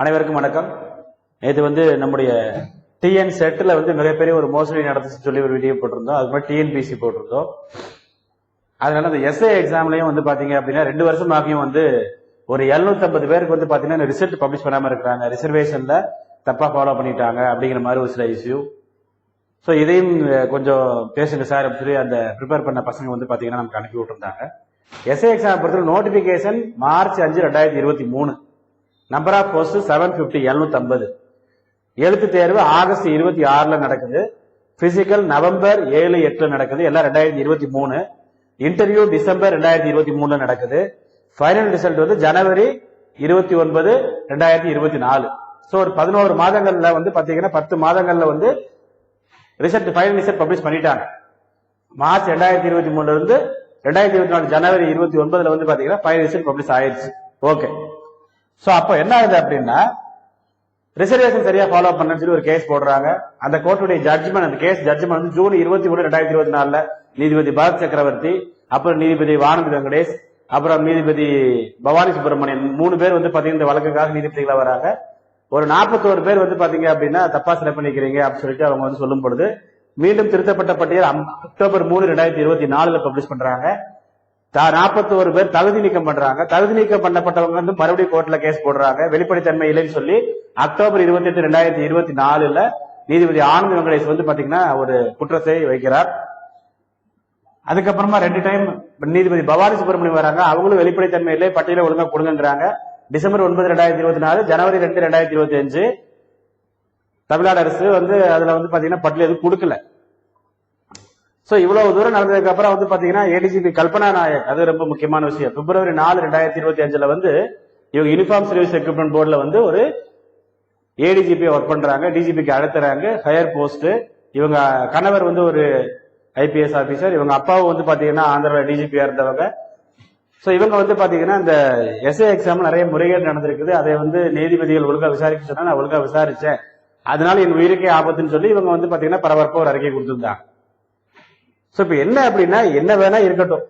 அனைவருக்கும் வணக்கம். நேற்று வந்து நம்முடைய டிஎன் செட்டில் வந்து மிகப்பெரிய ஒரு மோசடி நடந்துச்சு சொல்லி ஒரு வீடியோ போட்டிருந்தோம். அது மாதிரி டிஎன்பிசி போட்டிருந்தோம். அதனால அந்த எஸ்ஏ எக்ஸாம்லையும் வந்து பாத்தீங்க அப்படின்னா ரெண்டு வருஷம் ஆகியும் வந்து ஒரு 750 பேருக்கு வந்து பாத்தீங்கன்னா ரிசல்ட் பப்ளிஷ் பண்ணாம இருக்கிறாங்க. ரிசர்வேஷன்ல தப்பா ஃபாலோ பண்ணிட்டாங்க அப்படிங்கிற மாதிரி ஒரு சில இஷ்யூ ஸோ இதையும் கொஞ்சம் பேசுங்க சார் அப்படின்னு சொல்லி அந்த ப்ரிப்பேர் பண்ண பசங்க வந்து பாத்தீங்கன்னா நமக்கு அனுப்பி விட்டுருந்தாங்க. எஸ்ஏ எக்ஸாம் பொறுத்தவரை நோட்டிபிகேஷன் மார்ச் அஞ்சு ரெண்டாயிரத்தி இருபத்தி மூணு. Number of post seven fifty எழுநூத்தி எழுத்து தேர்வு ஆகஸ்ட் இருபத்தி ஆறுல நடக்குது. பிசிக்கல் நவம்பர் ஏழு எட்டுல நடக்குது. எல்லாம் ரெண்டாயிரத்தி இருபத்தி மூணு. இன்டர்வியூ டிசம்பர் ரெண்டாயிரத்தி இருபத்தி மூணுல நடக்குது. ஃபைனல் ரிசல்ட் வந்து ஜனவரி இருபத்தி ஒன்பது ரெண்டாயிரத்தி இருபத்தி நாலு. ஸோ ஒரு பதினோரு மாதங்கள்ல வந்து பாத்தீங்கன்னா பத்து மாதங்கள்ல வந்து ரிசல்ட் ஃபைனல் ரிசல்ட் பப்ளிஷ் பண்ணிட்டாங்க. மார்ச் ரெண்டாயிரத்தி இருபத்தி மூணுல இருந்து ரெண்டாயிரத்தி இருபத்தி நாலு ஜனவரி இருபத்தி ஒன்பதுல வந்து பாத்தீங்கன்னா ஃபைனல் ரிசல்ட் பப்ளிஷ் ஆயிடுச்சு ஓகே சோ அப்ப என்ன ஆகுது அப்படின்னா ரிசர்வேஷன் சரியா ஃபாலோ பண்ணு சொல்லி ஒரு கேஸ் போடுறாங்க. அந்த கோர்ட்டுடைய ஜட்ஜ்மெண்ட் அந்த கேஸ் ஜட்ஜ்மெண்ட் வந்து ஜூன் இருபத்தி மூணு ரெண்டாயிரத்தி இருபத்தி நாலுல நீதிபதி பரத் சக்கரவர்த்தி அப்புறம் நீதிபதி வானந்த் வெங்கடேஷ் அப்புறம் நீதிபதி பவானி சுப்பிரமணியன் மூணு பேர் வந்து பாத்தீங்கன்னா இந்த வழக்குக்காக நீதிபதிகளா வராங்க. ஒரு நாற்பத்தோரு பேர் வந்து பாத்தீங்க அப்படின்னா தப்பா சிலை பண்ணிக்கிறீங்க அப்படின்னு சொல்லிட்டு அவங்க வந்து சொல்லும் பொழுது மீண்டும் திருத்தப்பட்ட பட்டியல் அக்டோபர் மூணு ரெண்டாயிரத்தி இருபத்தி நாலுல பப்ளிஷ் பண்றாங்க. நாற்பத்தோரு பேர் தகுதி நீக்கம் பண்றாங்க. தகுதி நீக்கம் பண்ணப்பட்டவங்க வந்து மறுபடியும் கோர்ட்ல கேஸ் போடுறாங்க. வெளிப்படைத்தன்மை இல்லைன்னு சொல்லி அக்டோபர் இருபத்தி எட்டு ரெண்டாயிரத்தி இருபத்தி நாலுல நீதிபதி ஆனந்த் வெங்கடேஷ் வந்து பாத்தீங்கன்னா ஒரு குற்றத்தை வைக்கிறார். அதுக்கப்புறமா ரெண்டு டைம் நீதிபதி பவானி சுப்பிரமணியம் வராங்க. அவங்களும் வெளிப்படைத்தன்மை இல்லை பட்டியலை ஒழுங்கா கொடுங்கன்றாங்க டிசம்பர் ஒன்பது ரெண்டாயிரத்தி இருபத்தி நாலு ஜனவரி ரெண்டு ரெண்டாயிரத்தி இருபத்தி அஞ்சு தமிழ்நாடு அரசு வந்து அதுல வந்து பாத்தீங்கன்னா பட்டியல் எதுவும் கொடுக்கல. சோ இவ்வளவு தூரம் நடந்ததுக்கு அப்புறம் வந்து பாத்தீங்கன்னா ஏடிஜிபி கல்பனா நாயக் அது ரொம்ப முக்கியமான விஷயம். பிப்ரவரி நாலு ரெண்டாயிரத்தி இருபத்தி அஞ்சுல வந்து இவங்க யூனிஃபார்ம் சர்வீஸ் எக்யூப்மெண்ட் போர்டுல வந்து ஒரு ஏடிஜிபி ஒர்க் பண்றாங்க டிஜிபிக்கு அழுத்துறாங்க ஹையர் போஸ்ட் இவங்க கணவர் வந்து ஒரு ஐபிஎஸ் ஆபீசர் இவங்க அப்பாவும் வந்து பாத்தீங்கன்னா ஆந்திரா டிஜிபியா இருந்தவங்க. ஸோ இவங்க வந்து பாத்தீங்கன்னா இந்த எஸ்ஏ எக்ஸாம் நிறைய முறைகேடு நடந்திருக்குது. அதை வந்து நீதிபதிகள் ஒழுங்கா விசாரிக்க சொன்னா நான் ஒழுங்கா விசாரிச்சேன். அதனால என் உயிருக்கே ஆபத்துன்னு சொல்லி இவங்க வந்து பாத்தீங்கன்னா பரபரப்பாக ஒரு அறிக்கை கொடுத்துருந்தாங்க. ஸோ இப்போ என்ன அப்படின்னா என்ன வேணா இருக்கட்டும்.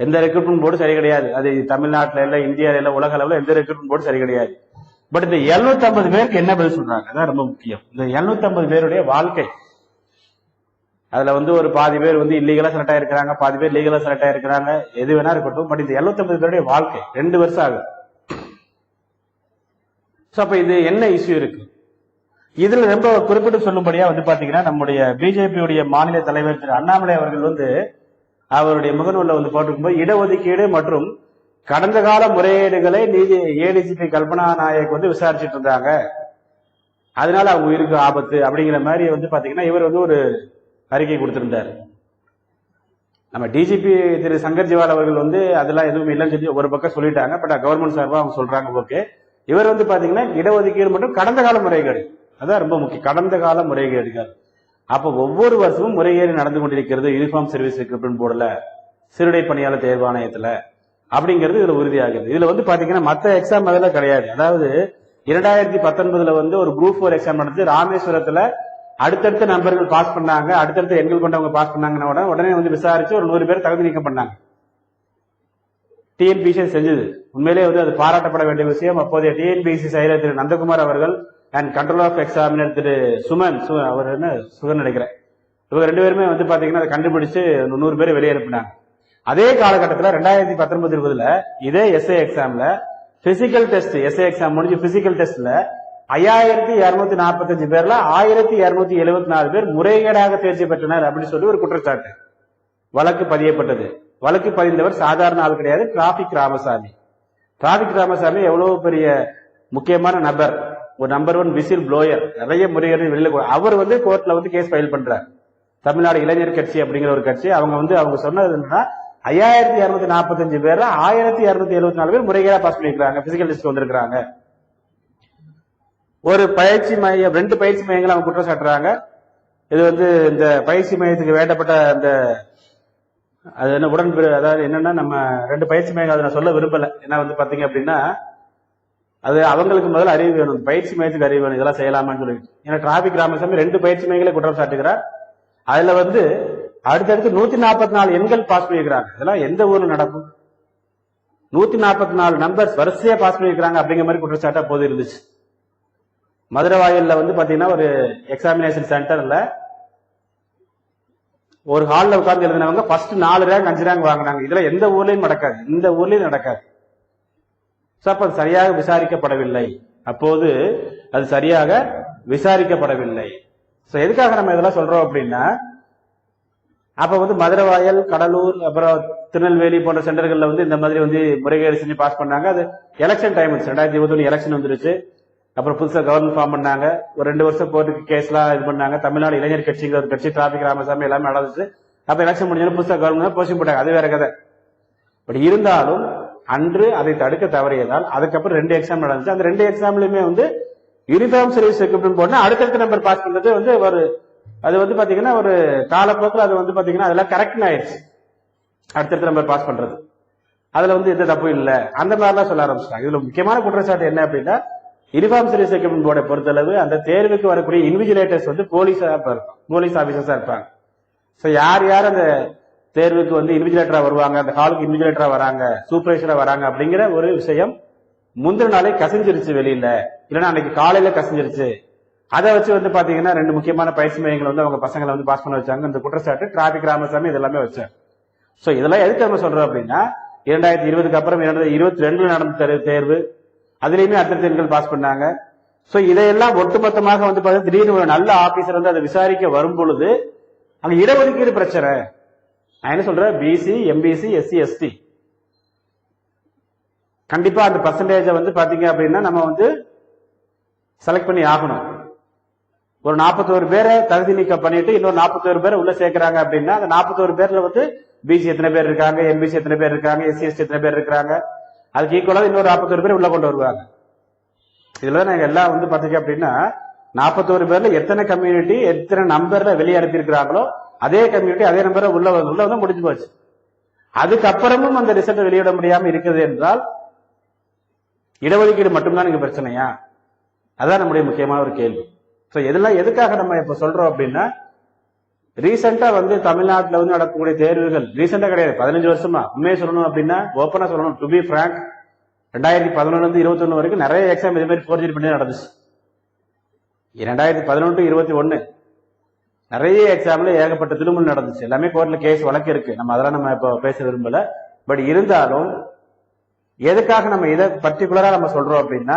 எந்த ரெக்ரூட்மெண்ட் போர்டு சரி கிடையாது. அது தமிழ்நாட்டில் இல்லை இந்தியாவில் இல்லை உலக அளவில் எந்த ரெக்ரூட்மெண்ட் போர்டு சரி கிடையாது. பட் இந்த 750 பேருக்கு என்ன பதில் சொல்றாங்க? அதான் ரொம்ப முக்கியம். இந்த 750 பேருடைய வாழ்க்கை. அதுல வந்து ஒரு பாதி பேர் வந்து இல்லீகலா செலக்ட் ஆயிருக்கிறாங்க பாதி பேர் லீகலா செலக்ட் ஆயிருக்கிறாங்க. எது வேணா இருக்கட்டும். பட் இந்த 750 பேருடைய வாழ்க்கை ரெண்டு வருஷம் ஆகும் ஸோ அப்ப இது என்ன இஷ்யூ இருக்கு? இதுல ரொம்ப குறிப்பிட்டு சொல்லும்படியா வந்து பாத்தீங்கன்னா நம்முடைய பிஜேபியுடைய மாநில தலைவர் திரு அண்ணாமலை அவர்கள் வந்து அவருடைய முகநூல்ல வந்து போட்டிருக்கும்போது இடஒதுக்கீடு மற்றும் கடந்த கால முறையீடுகளை நீதி ஏடிஜிபி கல்பனா நாயக் வந்து விசாரிச்சுட்டு இருந்தாங்க. அதனால அவங்க உயிருக்கு ஆபத்து அப்படிங்கிற மாதிரி வந்து பாத்தீங்கன்னா இவர் வந்து ஒரு அறிக்கை கொடுத்திருந்தார். நம்ம டிஜிபி திரு சங்கர் ஜிவால் அவர்கள் வந்து அதெல்லாம் எதுவும் இல்லைன்னு சொல்லி ஒரு பக்கம் சொல்லிட்டாங்க. பட் கவர்மெண்ட் சார்பாக அவங்க சொல்றாங்க ஓகே இவர் வந்து பாத்தீங்கன்னா இடஒதுக்கீடு மற்றும் கடந்த கால முறைகேடு. அதான் ரொம்ப முக்கியம். கடந்த கால முறைகேடுகள் அப்ப ஒவ்வொரு வருஷமும் முறைகேடு நடந்து கொண்டிருக்கிறது யூனிஃபார்ம் சர்வீஸ் ரெக்ரூட்மெண்ட் போர்டில் சிறுடை பணியாளர் தேர்வாணையத்தில் அப்படிங்கிறது இதுல உறுதியாகுது இதுல வந்து பாத்தீங்கன்னா மற்ற எக்ஸாம் அதெல்லாம் கிடையாது. அதாவது இரண்டாயிரத்தி பத்தொன்பதுல வந்து ஒரு குரூப் ஃபோர் எக்ஸாம் நடந்து ராமேஸ்வரத்துல அடுத்தடுத்த நம்பர்கள் பாஸ் பண்ணாங்க. அடுத்தடுத்த எண்கள் கொண்டவங்க பாஸ் பண்ணாங்கன்னா உடனே உடனே வந்து விசாரிச்சு ஒரு நூறு பேர் தகுதி நீக்கம் பண்ணாங்க. டிஎன்பிசி செஞ்சது. உண்மையிலேயே வந்து அது பாராட்டப்பட வேண்டிய விஷயம். அப்போதைய டிஎன்பிசி செயலர் திரு நந்தகுமார் அவர்கள் and control of examiner Thiru Suman சு- அவர் என்ன சுகன் நினைக்கிறேன். இவங்க ரெண்டு பேருமே வந்து பார்த்தீங்கன்னா அதை கண்டுபிடிச்சு நூறு பேர் வெளியே அனுப்பினாங்க அதே காலகட்டத்தில் ரெண்டாயிரத்தி பத்தொன்பது இருபதுல இதே எஸ்ஏ எக்ஸாம்ல physical test S A exam முடிஞ்சு பிசிக்கல் டெஸ்ட்ல ஐயாயிரத்தி இருநூத்தி நாற்பத்தஞ்சு பேர்ல ஆயிரத்தி இருநூத்தி எழுபத்தி நாலு பேர் முறைகேடாக தேர்ச்சி பெற்றனர் அப்படின்னு சொல்லி ஒரு குற்றச்சாட்டு. வழக்கு பதியப்பட்டது. வழக்கு பதிந்தவர் சாதாரண ஆள் கிடையாது டிராபிக் ராமசாமி. டிராபிக் ராமசாமி எவ்வளவு பெரிய முக்கியமான நபர். ஒரு நம்பர் ஒன் விசில் ப்ளோயர் நிறைய முறைகேடு வெளியில அவர் வந்து கோர்ட்ல வந்து கேஸ் ஃபைல் பண்றார். தமிழ்நாடு இளைஞர் கட்சி அப்படிங்கிற ஒரு கட்சி. அவங்க வந்து அவங்க சொன்னது என்னன்னா ஐயாயிரத்தி இருநூத்தி நாற்பத்தஞ்சு பேர் ஆயிரத்தி இருநூத்தி எழுபத்தி நாலு பேர் முறைகேடா பாஸ் பண்ணிருக்காங்க பிசிக்கல் டெஸ்ட் வந்திருக்காங்க ஒரு பயிற்சி மையம் ரெண்டு பயிற்சி மையங்களை அவங்க குற்றம் சாட்டுறாங்க. இது வந்து இந்த பயிற்சி மையத்துக்கு வேண்டப்பட்ட அந்த அது என்ன உடன் அதாவது என்னன்னா நம்ம ரெண்டு பயிற்சி மையங்கள் அதை நான் சொல்ல விரும்பல. ஏன்னா வந்து பாத்தீங்க அப்படின்னா அது அவங்களுக்கு முதல்ல அறிவு வேணும். பயிற்சி மையத்துக்கு அறிவு வேணும். இதெல்லாம் செய்யலாமான்னு சொல்லிட்டு ஏன்னா டிராபிக் ராமசாமி ரெண்டு பயிற்சி மையங்களை குற்றம் சாட்டுகிறார் அதுல வந்து அடுத்தடுத்து நூத்தி நாற்பத்தி நாலு எண்கள் பாஸ் பண்ணியிருக்கிறாங்க. இதெல்லாம் எந்த ஊர்ல நடக்கும்? நூத்தி நாற்பத்தி நாலு நம்பர்ஸ் வரிசையா பாஸ் பண்ணியிருக்கிறாங்க அப்படிங்கிற மாதிரி குற்றச்சாட்டா போது இருந்துச்சு. மதுரை வாயில்ல வந்து பாத்தீங்கன்னா ஒரு எக்ஸாமினேஷன் சென்டர்ல ஒரு ஹாலில் உட்கார்ந்து எழுதினவங்க ஃபர்ஸ்ட் நாலு ரேங்க் அஞ்சு ரேங்க் வாங்கினாங்க. இதுல எந்த ஊர்லயும் நடக்காது. இந்த ஊர்லயும் நடக்காது. அப்போ அது சரியாக விசாரிக்கப்படவில்லை. அப்போது அது சரியாக விசாரிக்கப்படவில்லை. சோ எதுக்காக நம்ம இதெல்லாம் சொல்றோம் அப்படின்னா அப்ப வந்து மதுரை வாயல் கடலூர் அப்புறம் திருநெல்வேலி போன்ற சென்டர்கள்ல வந்து இந்த மாதிரி வந்து முறைகேடு செஞ்சு பாஸ் பண்ணாங்க. அது எலெக்ஷன் டைம் ரெண்டாயிரத்தி இருபத்தி எலெக்ஷன் வந்துருச்சு. அப்புறம் புதுசா கவர்மெண்ட் ஃபார்ம் பண்ணாங்க. ஒரு ரெண்டு வருஷம் கோர்ட்டுக்கு கேஸ்லாம் இது பண்ணாங்க. தமிழ்நாடு இளைஞர் கட்சிங்கிற ஒரு கட்சி டிராபிக் ராமசாமி எல்லாமே நடந்துச்சு. அப்ப எலெக்ஷன் முடிஞ்சாலும் புதுசா கவர்மெண்ட் போஸ்டிங் போட்டாங்க. அது வேற கதை. பட் இருந்தாலும் அன்று அதை தடுக்க தவறியதால் அதுக்கப்புறம் ரெண்டு எக்ஸாம் நடந்துச்சு. அந்த ரெண்டு எக்ஸாம்லயுமே வந்து யூனிஃபார்ம் சர்வீஸ் எக்யூப்மெண்ட் போனா அடுத்தடுத்த நம்பர் பாஸ் பண்றது வந்து ஒரு அது வந்து பாத்தீங்கன்னா ஒரு காலப்போக்கில் அது வந்து பாத்தீங்கன்னா அதெல்லாம் கரெக்ட் ஆயிடுச்சு. அடுத்தடுத்த நம்பர் பாஸ் பண்றது. அதுல வந்து எந்த தப்பும் இல்லை. அந்த மாதிரிலாம் சொல்ல ஆரம்பிச்சிட்டாங்க. இதுல முக்கியமான குற்றச்சாட்டு என்ன அப்படின்னா யூனிஃபார்ம் சர்வீஸ் எக்யூப்மெண்ட் போர்டை பொறுத்தளவு அந்த தேர்வுக்கு வரக்கூடிய இன்விஜிலேட்டர்ஸ் வந்து போலீஸா இருப்பாங்க. போலீஸ் ஆபீசர்ஸா இருப்பாங்க. ஸோ யார் யார் அந்த தேர்வுக்கு வந்து இன்விஜிலேட்டரா வருவாங்க அந்த ஹாலுக்கு இன்விஜிலேட்டரா வராங்க சூப்பர்வைசரா வராங்க அப்படிங்கிற ஒரு விஷயம் முந்தின நாளே கசிஞ்சிருச்சு வெளியில. இல்லைன்னா அன்னைக்கு காலையில கசிஞ்சிருச்சு. அதை வச்சு வந்து பாத்தீங்கன்னா ரெண்டு முக்கியமான பயிற்சி மையங்கள் வந்து அவங்க பசங்களை வந்து பாஸ் பண்ண வச்சாங்க. இந்த குற்றச்சாட்டு டிராபிக் ராமசாமி இதெல்லாமே வச்சேன் வச்சாங்க சோ இதெல்லாம் எதுக்கு நம்ம சொல்றோம் அப்படின்னா இரண்டாயிரத்தி இருபதுக்கு அப்புறம் இரண்டாயிரத்தி இருபத்தி ரெண்டுல நடந்த தேர்வு- தேர்வு அதுலயுமே அடுத்த எண்கள் பாஸ் பண்ணாங்க. சோ இதையெல்லாம் ஒட்டுமொத்தமாக வந்து பாத்தீங்கன்னா திடீர்னு ஒரு நல்ல ஆபீசர் வந்து அதை விசாரிக்க வரும் பொழுது அங்க இடஒதுக்கீடு பிரச்சனை. நான் என்ன சொல்றேன்? பிசி எம்பிசி எஸ்சி எஸ்டி கண்டிப்பா அந்த பர்சன்டேஜை வந்து பாத்தீங்க அப்படின்னா நம்ம வந்து செலக்ட் பண்ணி ஆகணும். ஒரு 41 பேரை தகுதி நீக்கம் பண்ணிட்டு இன்னொரு 41 பேரை உள்ள சேர்க்கிறாங்க அப்படின்னா அந்த 41 பேர்ல வந்து பிசி எத்தனை பேர் இருக்காங்க எம்பிசி எத்தனை பேர் இருக்காங்க எஸ்சி எஸ்டி எத்தனை பேர் இருக்காங்க அதுக்கு ஈக்குவலா இன்னொரு 41 பேர் உள்ள கொண்டு வருவாங்க. இதுல நாங்க எல்லாம் வந்து பாத்தீங்க அப்படின்னா 41 பேர்ல எத்தனை கம்யூனிட்டி எத்தனை நம்பர்ல வெளியே அனுப்பி இருக்கிறாங்களோ அதே கம்யூனிட்டி அதே நம்பரை உள்ள உள்ள வந்து முடிஞ்சு போச்சு. அதுக்கப்புறமும் அந்த ரிசல்ட் வெளியிட முடியாம இருக்குது என்றால் இடஒதுக்கீடு மட்டும்தான் இங்க பிரச்சனையா? அதான் நம்முடைய முக்கியமான ஒரு கேள்வி. ஸோ இதெல்லாம் எதுக்காக நம்ம இப்ப சொல்றோம் அப்படின்னா ரீசெண்டா வந்து தமிழ்நாட்டில் வந்து நடக்கக்கூடிய தேர்வுகள் ரீசெண்டா கிடையாது பதினஞ்சு வருஷமா. உண்மையை சொல்லணும் அப்படின்னா ஓப்பனா சொல்லணும். டு பி ஃப்ராங்க் ரெண்டாயிரத்தி பதினொன்னு இருந்து இருபத்தி வரைக்கும் நிறைய எக்ஸாம் இது மாதிரி ஃபோர்ஜரி பண்ணி நடந்துச்சு. ரெண்டாயிரத்தி பதினொன்று இருபத்தி ஒன்னு நிறைய எக்ஸாம்ல ஏகப்பட்ட திருமல் நடந்துச்சு. எல்லாமே கோர்ட்ல கேஸ் வழக்கு இருக்கு. நம்ம அதெல்லாம் நம்ம இப்போ பேச விரும்பல. பட் இருந்தாலும் எதுக்காக நம்ம இதை பர்டிகுலரா நம்ம சொல்றோம் அப்படின்னா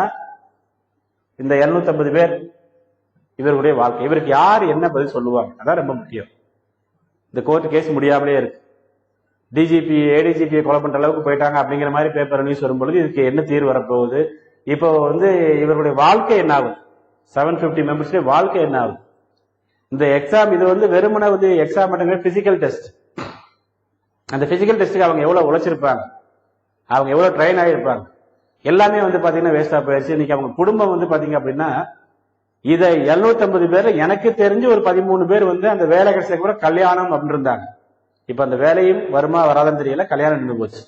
இந்த 750 பேர் இவருடைய வாழ்க்கை. இவருக்கு யார் என்ன பதில் சொல்லுவாங்க அதான் ரொம்ப முக்கியம். இந்த கோர்ட் கேஸ் முடியாமலே இருக்கு. டிஜிபி ஏடிஜிபியை கொலை பண்ற அளவுக்கு போயிட்டாங்க அப்படிங்கிற மாதிரி பேப்பர் நியூஸ் வரும்பொழுது இதுக்கு என்ன தீர்வு வரப்போகுது? இப்போ வந்து இவருடைய வாழ்க்கை என்ன ஆகும் செவன் பிப்டி மெம்பர்ஸ்லேயே வாழ்க்கை என்ன ஆகும் இந்த எக்ஸாம் இது வந்து வெறுமனை வந்து எக்ஸாம் மட்டும் பிசிக்கல் டெஸ்ட் அந்த பிசிக்கல் டெஸ்ட்டுக்கு அவங்க எவ்வளோ உழைச்சிருப்பாங்க? அவங்க எவ்வளோ ட்ரெயின் ஆகியிருப்பாங்க எல்லாமே வந்து பார்த்தீங்கன்னா வேஸ்டாக போயிடுச்சு. இன்னைக்கு அவங்க குடும்பம் வந்து பார்த்தீங்க அப்படின்னா இதை எழுநூத்தம்பது பேர் எனக்கு தெரிஞ்சு ஒரு பதிமூணு பேர் வந்து அந்த வேலை கிடைச்ச கூட கல்யாணம் அப்படின்னு இருந்தாங்க இப்போ அந்த வேலையும் வருமா வராதுன்னு தெரியல கல்யாணம் நின்று போச்சு.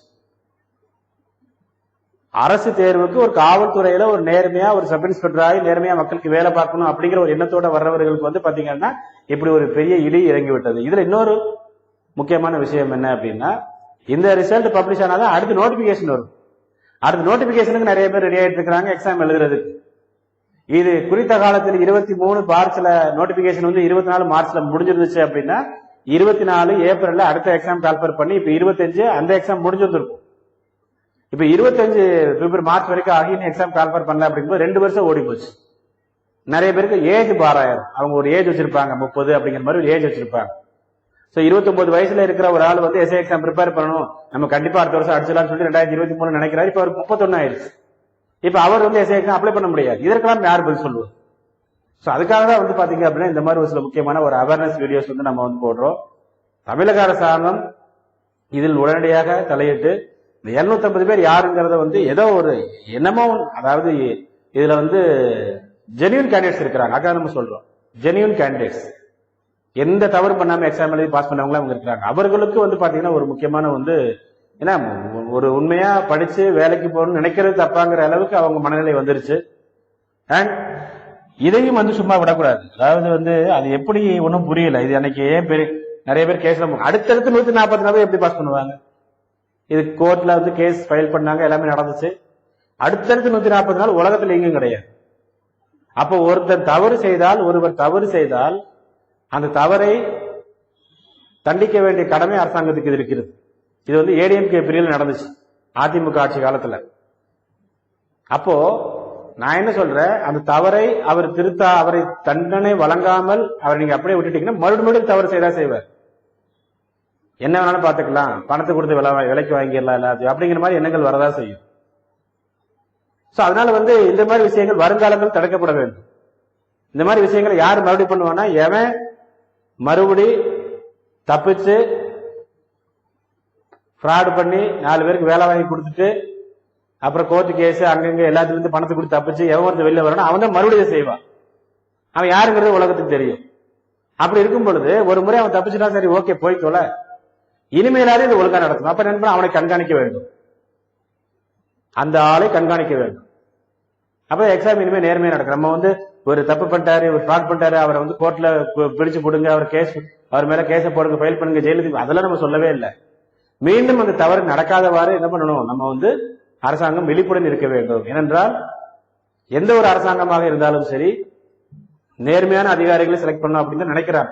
அரசு தேர்வுக்கு ஒரு காவல்துறையில ஒரு நேர்மையா ஒரு சப் இன்ஸ்பெக்டராகி நேர்மையா மக்களுக்கு வேலை பார்க்கணும் அப்படிங்கிற ஒரு எண்ணத்தோட வர்றவர்களுக்கு வந்து பாத்தீங்கன்னா இப்படி ஒரு பெரிய இடி இறங்கி விட்டது. இதுல இன்னொரு முக்கியமான விஷயம் என்ன அப்படின்னா இந்த ரிசல்ட் பப்ளிஷ் ஆனாதான் அடுத்து நோட்டிபிகேஷன் வரும். அடுத்த நோட்டிபிகேஷனுக்கு நிறைய பேர் ரெடி ஆயிட்டு இருக்கிறாங்க எக்ஸாம் எழுதுறதுக்கு. இது குறித்த காலத்தில் இருபத்தி மூணு மார்ச்ல நோட்டிபிகேஷன் வந்து இருபத்தி நாலு மார்ச்ல முடிஞ்சிருந்துச்சு அப்படின்னா இருபத்தி நாலு ஏப்ரல்ல அடுத்த எக்ஸாம் கால்பர் பண்ணி இப்ப இருபத்தஞ்சு அந்த எக்ஸாம் முடிஞ்சிருந்திருக்கும். இப்ப இருபத்தஞ்சு பிப்ரவரி மார்ச் வரைக்கும் ஆகியும் எக்ஸாம் கால்பர் பண்ணல அப்படிங்கும்போது ரெண்டு வருஷம் ஓடி போச்சு. நிறைய பேருக்கு ஏஜ் பாராயிரம் அவங்க ஒரு ஏஜ் வச்சிருப்பாங்க முப்பது அப்படிங்கிற மாதிரி ஒரு ஏஜ் வச்சிருப்பாங்க. ஸோ 29 வயசுல இருக்கிற ஒரு ஆள் வந்து எஸ்ஏ எக்ஸாம் ப்ரிப்பேர் பண்ணணும். நம்ம கண்டிப்பா அடுத்த வருஷம் அடிச்சலாம்னு சொல்லி ரெண்டாயிரத்தி இருபத்தி மூணு நினைக்கிறாரு. இப்போ அவருக்கு முப்பத்தொன்னு ஆயிடுச்சு. இப்போ அவர் வந்து எஸ்ஏ எக்ஸாம் அப்ளை பண்ண முடியாது. இதற்கெல்லாம் யார் பதில் சொல்லுவோம் ஸோ அதுக்காக தான் வந்து பாத்தீங்க அப்படின்னா இந்த மாதிரி ஒரு சில முக்கியமான ஒரு அவேர்னஸ் வீடியோஸ் வந்து நம்ம வந்து போடுறோம். தமிழக அரசாங்கம் இதில் உடனடியாக தலையிட்டு இந்த 750 பேர் யாருங்கிறத வந்து ஏதோ ஒரு என்னமோ அதாவது இதுல வந்து ஜெனியூன் கேண்டிடேட்ஸ் இருக்கிறாங்க. அதான் நம்ம சொல்றோம். ஜெனியூன் கேண்டிடேட்ஸ் எந்த தவறு பண்ணாம எக்ஸாம் எழுதி பாஸ் பண்ணவங்க அவங்க இருக்கிறாங்க. அவர்களுக்கு வந்து பாத்தீங்கன்னா ஒரு முக்கியமான வந்து ஏன்னா ஒரு உண்மையா படிச்சு வேலைக்கு போகணும்னு நினைக்கிறது தப்பாங்கிற அளவுக்கு அவங்க மனநிலை வந்துருச்சு. அண்ட் இதையும் வந்து சும்மா விடக்கூடாது. அதாவது வந்து அது எப்படி ஒன்றும் புரியல. இது அன்னைக்கு ஏன் பெரிய நிறைய பேர் கேஸ் அடுத்தடுத்து நூத்தி நாற்பத்தி நாலு எப்படி பாஸ் பண்ணுவாங்க? இது கோர்ட்ல வந்து கேஸ் ஃபைல் பண்ணாங்க எல்லாமே நடந்துச்சு. அடுத்தடுத்து நூத்தி நாற்பது நாள் உலகத்துல எங்கேயும் கிடையாது. அப்போ ஒருத்தர் தவறு செய்தால் ஒருவர் தவறு செய்தால் அந்த தவறை தண்டிக்க வேண்டிய கடமை அரசாங்கத்துக்கு இது இருக்கிறது. இது வந்து ஏடிஎம்கே பிரிவில் நடந்துச்சு அதிமுக ஆட்சி காலத்துல. அப்போ நான் என்ன சொல்றேன்? அந்த தவறை அவர் திருத்தா அவரை தண்டனை வழங்காமல் அவரை நீங்க அப்படியே விட்டுட்டீங்கன்னா மறுபடியும் தவறு செய்தா செய்வார். என்ன வேணாலும் பார்த்துக்கலாம். பணத்தை கொடுத்து விலை விலைக்கு வாங்கிடலாம் எல்லாத்தையும். அப்படிங்கிற மாதிரி எண்ணங்கள் வரதா செய்யும். ஸோ அதனால வந்து இந்த மாதிரி விஷயங்கள் வருங்காலங்கள் தடுக்கப்பட வேண்டும். இந்த மாதிரி விஷயங்களை யார் மறுபடியும் பண்ணுவான்னா எவன் மறுபடி தப்பிச்சு ஃப்ராடு பண்ணி நாலு பேருக்கு வேலை வாங்கி கொடுத்துட்டு அப்புறம் கோர்ட்டு கேஸ் அங்கங்க எல்லாத்துக்கும் வந்து பணத்தை கொடுத்து தப்பிச்சு எவன் ஒருத்தர் வெளில வரணும் அவன் தான் மறுபடியும் செய்வான். அவன் யாருங்கிறது உலகத்துக்கு தெரியும். அப்படி இருக்கும் பொழுது ஒரு முறை அவன் தப்பிச்சுட்டா சரி ஓகே போய்க்கோல இனிமேலாவது இது ஒழுங்கா நடக்கும் அப்ப என்ன அவனை கண்காணிக்க வேண்டும். அந்த ஆளை கண்காணிக்க வேண்டும். அப்ப எக்ஸாம் இனிமே நேர்மையா நடக்கும் நம்ம வந்து ஒரு தப்பு பண்ணிட்டாரு ஒரு ஃப்ராட் பண்ணிட்டாரு அவரை வந்து கோர்ட்ல பிடிச்சு போடுங்க அவர் கேஸ் அவர் மேல கேஸ போடுங்க ஃபைல் பண்ணுங்க ஜெயிலுக்கு அதெல்லாம் நம்ம சொல்லவே இல்லை. மீண்டும் அந்த தவறு நடக்காதவாறு என்ன பண்ணணும்? நம்ம வந்து அரசாங்கம் விழிப்புடன் இருக்க வேண்டும். ஏனென்றால் எந்த ஒரு அரசாங்கமாக இருந்தாலும் சரி நேர்மையான அதிகாரிகளை செலக்ட் பண்ணணும் அப்படின்னு தான் நினைக்கிறாங்க.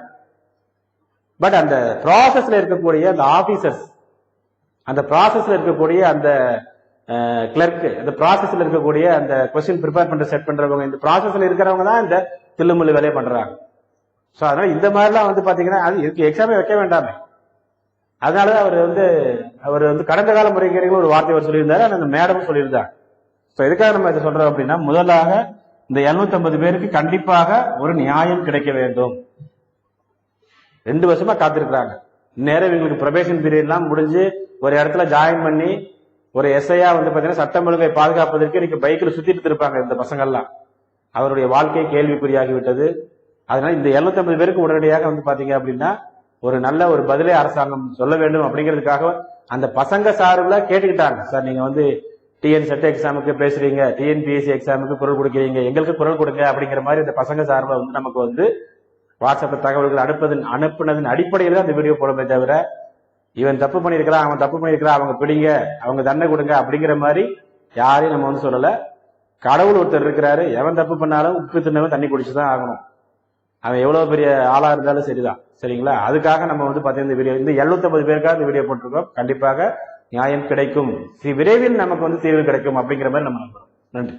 பட் அந்த ப்ராசஸ்ல இருக்கக்கூடிய அந்த ஆபீசர்ஸ் அந்த ப்ராசஸ்ல இருக்கக்கூடிய அந்த கிளர்க் அந்த ப்ராசஸ்ல இருக்கக்கூடிய அந்த கொஸ்டின் ப்ரிப்பேர் பண்ற செட் பண்றவங்க இந்த ப்ராசஸ்ல இருக்கிறவங்க தான் இந்த தில்லுமுள்ளு வேலையை பண்றாங்க. ஸோ அதனால இந்த மாதிரிலாம் வந்து பாத்தீங்கன்னா அது இதுக்கு எக்ஸாமே வைக்க வேண்டாமே. அதனாலதான் அவர் வந்து அவர் வந்து கடந்த கால முறைகேடுகள் ஒரு வார்த்தை அவர் சொல்லியிருந்தாரு அந்த மேடமும் சொல்லியிருந்தாங்க. ஸோ எதுக்காக நம்ம இதை சொல்றோம் அப்படின்னா முதலாக இந்த 750 பேருக்கு கண்டிப்பாக ஒரு நியாயம் கிடைக்க வேண்டும். ரெண்டு வருஷமா காத்திருக்கிறாங்க. நேரம் இவங்களுக்கு ப்ரொபேஷன் பீரியட் எல்லாம் முடிஞ்சு ஒரு இடத்துல ஜாயின் பண்ணி ஒரு எஸ்ஐயா வந்து பாத்தீங்கன்னா சட்டம் ஒழுங்கை பாதுகாப்பதற்கு இன்னைக்கு பைக்கில் சுத்திட்டு இருப்பாங்க இந்த பசங்கள்லாம். அவருடைய வாழ்க்கை கேள்விக்குறியாகி விட்டது. அதனால இந்த 750 பேருக்கு உடனடியாக வந்து பாத்தீங்க அப்படின்னா ஒரு நல்ல ஒரு பதிலை அரசாங்கம் சொல்ல வேண்டும் அப்படிங்கிறதுக்காக அந்த பசங்க சார்பில் கேட்டுக்கிட்டாங்க. சார் நீங்க வந்து டிஎன் செட் எக்ஸாமுக்கு பேசுறீங்க டிஎன்பிஎஸ்சி எக்ஸாமுக்கு குரல் கொடுக்குறீங்க எங்களுக்கு குரல் கொடுங்க அப்படிங்கிற மாதிரி இந்த பசங்க சார்பில் வந்து நமக்கு வந்து வாட்ஸ்அப் தகவல்கள் அனுப்பதன் அனுப்புனதன் அடிப்படையில் தான் வீடியோ போடுமே தவிர இவன் தப்பு பண்ணியிருக்கிறான் அவன் தப்பு பண்ணியிருக்கிறான் அவங்க பிடிங்க அவங்க தண்டனை கொடுங்க அப்படிங்கிற மாதிரி யாரையும் நம்ம வந்து சொல்லல. கடவுள் ஒருத்தர் இருக்கிறாரு எவன் தப்பு பண்ணாலும் உப்பு தின்னவன் தண்ணி குடிச்சு தான் ஆகணும். அவன் எவ்வளவு பெரிய ஆளா இருந்தாலும் சரிதான் சரிங்களா? அதுக்காக நம்ம வந்து பார்த்தீங்கன்னா இந்த வீடியோ இந்த 750 பேருக்காக இந்த வீடியோ போட்டிருக்கோம். கண்டிப்பாக நியாயம் கிடைக்கும். விரைவில் நமக்கு வந்து தீர்வு கிடைக்கும் அப்படிங்கிற மாதிரி நம்ம நம்புறோம். நன்றி.